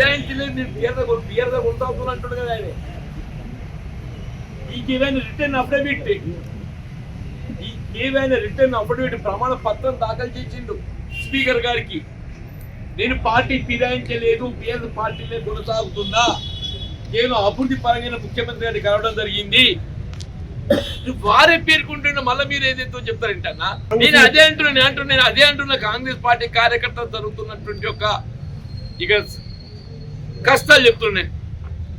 ఫిరాయించలేదు నేను బియర్ద బియర్ద కొడతాను అంటాడు కదా ఆయన. ఈ ఏవైనా రిటర్న్ అఫిడవిట్ ఈ ఏవైనా రిటర్న్ అఫిడవిట్ ప్రమాణ పత్రం దాఖలు చేసిండు స్పీకర్ గారికి. నేను పార్టీ ఫిరాయించలేదు బిఎస్ పార్టీలే కొనసాగుతుందా నేను అభివృద్ధి పరంగా ముఖ్యమంత్రి గారిని కలవడం జరిగింది. వారే పేర్కొంటున్న మళ్ళీ మీరు ఏదైతే చెప్తారంటన్నా? నేను అదే అంటున్నా అంటున్నా నేను అదే అంటున్నా కాంగ్రెస్ పార్టీ కార్యకర్తలు జరుగుతున్నటువంటి ఒక ఇక కష్టాలు చెప్తున్నాను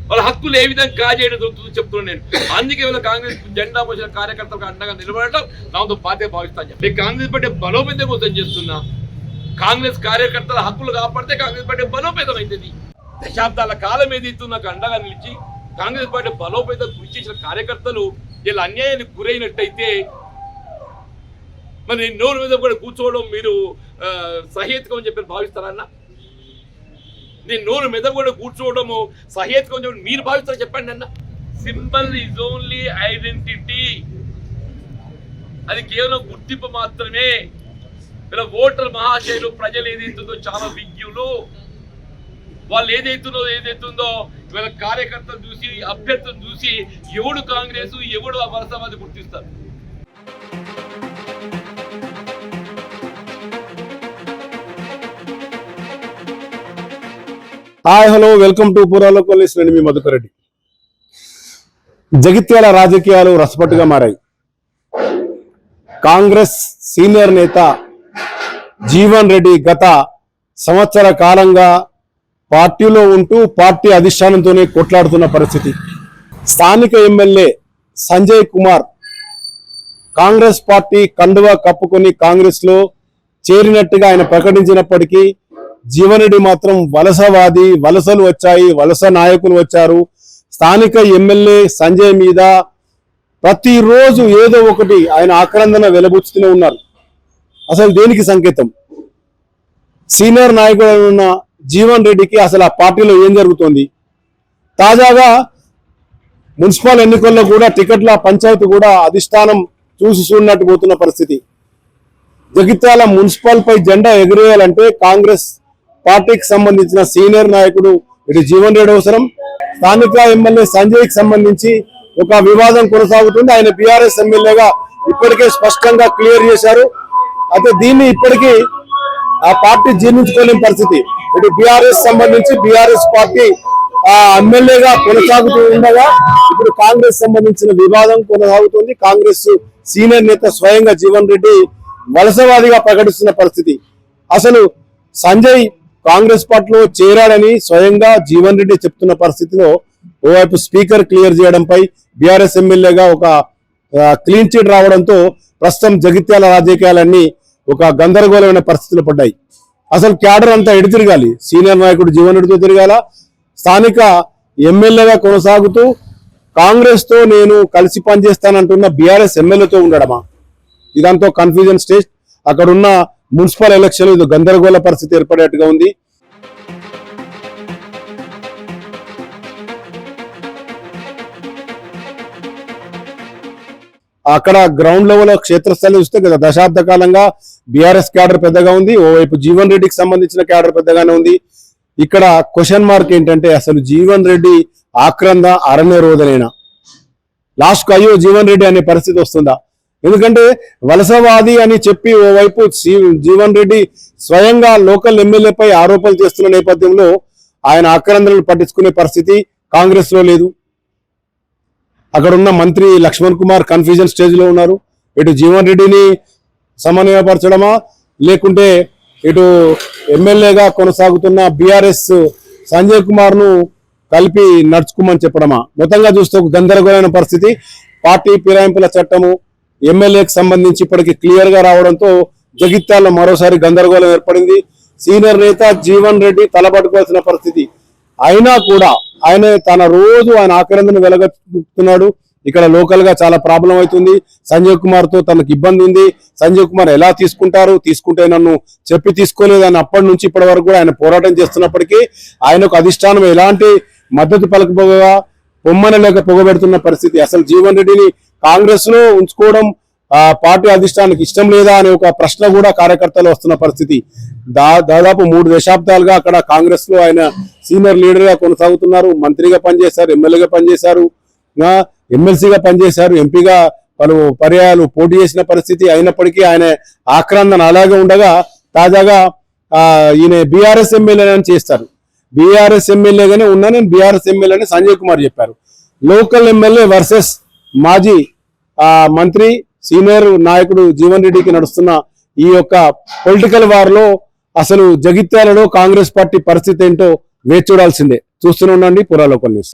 వాళ్ళ హక్కులు ఏ విధంగా కాజేయడం జరుగుతుందో చెప్తున్నాను నేను. అందుకే వీళ్ళ కాంగ్రెస్ జెండా పోసిన కార్యకర్తలకు అండగా నిలబడటం నాతో పార్టీ భావిస్తాను నేను కాంగ్రెస్ పార్టీ బలోపేతం కోసం చేస్తున్నా. కాంగ్రెస్ కార్యకర్తల హక్కులు కాపాడితే కాంగ్రెస్ పార్టీ బలోపేతం అవుతుంది దశాబ్దాల కాలం ఏదైతే నాకు అండగా నిలిచి కాంగ్రెస్ పార్టీ బలోపేతం కృషి చేసిన కార్యకర్తలు వీళ్ళ అన్యాయానికి గురైనట్టయితే మరి నోరు మీద కూడా కూర్చోవడం మీరు సహేతుకం అని చెప్పి భావిస్తారన్నా నేను నోరు మీద కూడా కూర్చోవడము సహేతుకం కొంచెం మీరు భావిస్తారు చెప్పండి అన్న. సింబల్ ఈజ్ ఓన్లీ ఐడెంటిటీ అది కేవలం గుర్తింపు మాత్రమే. ఇలా ఓటర్ మహాశయులు ప్రజలు ఏదైతుందో చాలా విజ్ఞులు. వాళ్ళు ఏదైతుందో ఏదైతుందో ఇవాళ కార్యకర్తలు చూసి అభ్యర్థులు చూసి ఎవడు కాంగ్రెస్ ఎవడు వలసవాది గుర్తిస్తారు. హాయ్ హలో వెల్కమ్ టు పురాలో పోలీస్ నేను మీ మధుకర్ రెడ్డి. జగిత్యాల రాజకీయాలు రసపట్టుగా మారాయి. కాంగ్రెస్ సీనియర్ నేత జీవన్ రెడ్డి గత సంవత్సర కాలంగా పార్టీలో ఉంటూ పార్టీ అధిష్టానంతోనే కొట్లాడుతున్న పరిస్థితి. స్థానిక ఎమ్మెల్యే సంజయ్ కుమార్ కాంగ్రెస్ పార్టీ కండువా కప్పుకొని కాంగ్రెస్లో చేరినట్టుగా ఆయన ప్రకటించినప్పటికీ జీవనరెడ్డి మాత్రం వలసవాది వలసలు వచ్చాయి వలస నాయకులు వచ్చారు. స్థానిక ఎమ్మెల్యే సంజయ్ మీద ప్రతిరోజు ఏదో ఒకటి ఆయన ఆక్రందన వెలబుచ్చుతూనే ఉన్నారు. అసలు దేనికి సంకేతం? సీనియర్ నాయకుడు ఉన్న జీవన్ రెడ్డికి అసలు ఆ పార్టీలో ఏం జరుగుతోంది? తాజాగా మున్సిపల్ ఎన్నికల్లో కూడా టికెట్ల పంచాయతీ కూడా అధిష్టానం చూసి చూడనట్టు పోతున్న పరిస్థితి. జగిత్యాల మున్సిపల్ పై జెండా ఎగిరేయాలంటే కాంగ్రెస్ పార్టీకి సంబంధించిన సీనియర్ నాయకుడు ఇటు జీవన్ రెడ్డి అవసరం. స్థానిక ఎమ్మెల్యే సంజయ్కి సంబంధించి ఒక వివాదం కొనసాగుతుంది. ఆయన బీఆర్ఎస్ ఎమ్మెల్యేగా ఇప్పటికే స్పష్టంగా క్లియర్ చేశారు. అయితే దీన్ని ఇప్పటికీ ఆ పార్టీ జీర్ణించుకోలేని పరిస్థితి. ఇటు బీఆర్ఎస్ సంబంధించి బీఆర్ఎస్ పార్టీ ఆ ఎమ్మెల్యేగా కొనసాగుతూ ఉండగా ఇప్పుడు కాంగ్రెస్ సంబంధించిన వివాదం కొనసాగుతుంది. కాంగ్రెస్ సీనియర్ నేత స్వయంగా జీవన్ రెడ్డి వలసవాదిగా ప్రకటిస్తున్న పరిస్థితి. అసలు సంజయ్ కాంగ్రెస్ పార్టీలో చేరాడని స్వయంగా జీవన్ రెడ్డి చెప్తున్న పరిస్థితిలో ఓవైపు స్పీకర్ క్లియర్ చేయడంపై బీఆర్ఎస్ ఎమ్మెల్యేగా ఒక క్లీన్ చిట్ రావడంతో ప్రస్తుతం జగిత్యాల రాజకీయాలన్నీ ఒక గందరగోళమైన పరిస్థితులు పడ్డాయి. అసలు క్యాడర్ అంతా ఎడు తిరగాలి? సీనియర్ నాయకుడు జీవన్ రెడ్డితో తిరగాల? స్థానిక ఎమ్మెల్యేగా కొనసాగుతూ కాంగ్రెస్తో నేను కలిసి పనిచేస్తానంటున్న బీఆర్ఎస్ ఎమ్మెల్యేతో ఉండడమా? ఇదంతా కన్ఫ్యూజన్ స్టేజ్ అక్కడున్న మున్సిపల్ ఎలక్షన్ ఇది గందరగోళ పరిస్థితి ఏర్పడేట్టుగా ఉంది. అక్కడ గ్రౌండ్ లెవెల్ క్షేత్రస్థాయి చూస్తే గత దశాబ్ద కాలంగా బీఆర్ఎస్ క్యాడర్ పెద్దగా ఉంది. ఓవైపు జీవన్ రెడ్డికి సంబంధించిన క్యాడర్ పెద్దగానే ఉంది. ఇక్కడ క్వశ్చన్ మార్క్ ఏంటంటే అసలు జీవన్ రెడ్డి ఆక్రంద అరణ్య రోధనైనా లాస్ట్కు అయ్యో జీవన్ రెడ్డి అనే పరిస్థితి వస్తుందా? ఎందుకంటే వలసవాది అని చెప్పి ఓవైపు జీవన్ రెడ్డి స్వయంగా లోకల్ ఎమ్మెల్యేపై ఆరోపణలు చేస్తున్న నేపథ్యంలో ఆయన ఆక్రందనలు పట్టించుకునే పరిస్థితి కాంగ్రెస్లో లేదు. అక్కడున్న మంత్రి లక్ష్మణ్ కుమార్ కన్ఫ్యూజన్ స్టేజ్లో ఉన్నారు. ఇటు జీవన్ రెడ్డిని సమన్వయపరచడమా? లేకుంటే ఇటు ఎమ్మెల్యేగా కొనసాగుతున్న బీఆర్ఎస్ సంజయ్ కుమార్ను కలిపి నడుచుకోమని చెప్పడమా? మొత్తంగా చూస్తే ఒక గందరగోళమైన పరిస్థితి. పార్టీ ఫిరాయింపుల చట్టము ఎమ్మెల్యేకి సంబంధించి ఇప్పటికి క్లియర్గా రావడంతో జగిత్యాల మరోసారి గందరగోళం ఏర్పడింది. సీనియర్ నేత జీవన్ రెడ్డి తలపట్టుకోవాల్సిన పరిస్థితి. అయినా కూడా ఆయన తన రోజు ఆయన ఆక్రందన వెలగట్టుతున్నాడు. ఇక్కడ లోకల్గా చాలా ప్రాబ్లం అవుతుంది. సంజయ్ కుమార్తో తనకు ఇబ్బంది ఉంది. సంజయ్ కుమార్ ఎలా తీసుకుంటారు? తీసుకుంటే నన్ను చెప్పి తీసుకోలేదు అని అప్పటి నుంచి ఇప్పటి వరకు కూడా ఆయన పోరాటం చేస్తున్నప్పటికీ ఆయనకు అధిష్టానం ఎలాంటి మద్దతు పలకపోగా పొమ్మన లేక పొగబెడుతున్న పరిస్థితి. అసలు జీవన్ రెడ్డిని కాంగ్రెస్లో ఉంచుకోవడం ఆ పార్టీ అధిష్టానికి ఇష్టం లేదా అనే ఒక ప్రశ్న కూడా కార్యకర్తలు వస్తున్న పరిస్థితి. దా దాదాపు మూడు దశాబ్దాలుగా అక్కడ కాంగ్రెస్లో ఆయన సీనియర్ లీడర్గా కొనసాగుతున్నారు. మంత్రిగా పనిచేశారు ఎమ్మెల్యేగా పనిచేశారు ఎమ్మెల్సీగా పనిచేశారు ఎంపీగా పలు పర్యాయాలు పోటీ చేసిన పరిస్థితి అయినప్పటికీ ఆయన ఆక్రందన అలాగే ఉండగా తాజాగా ఈయన బీఆర్ఎస్ ఎమ్మెల్యేని చేస్తారు. బీఆర్ఎస్ ఎమ్మెల్యేగానే ఉన్నానని బీఆర్ఎస్ ఎమ్మెల్యేని సంజయ్ కుమార్ చెప్పారు. లోకల్ ఎమ్మెల్యే వర్సెస్ మాజీ మంత్రి సీనియర్ నాయకుడు జీవన్ రెడ్డికి నడుస్తున్న ఈ యొక్క పొలిటికల్ వార్లో అసలు జగిత్యాలలో కాంగ్రెస్ పార్టీ పరిస్థితి ఏంటో వేచి చూడాల్సిందే. చూస్తూనే ఉండండి పురాలోకల్ న్యూస్.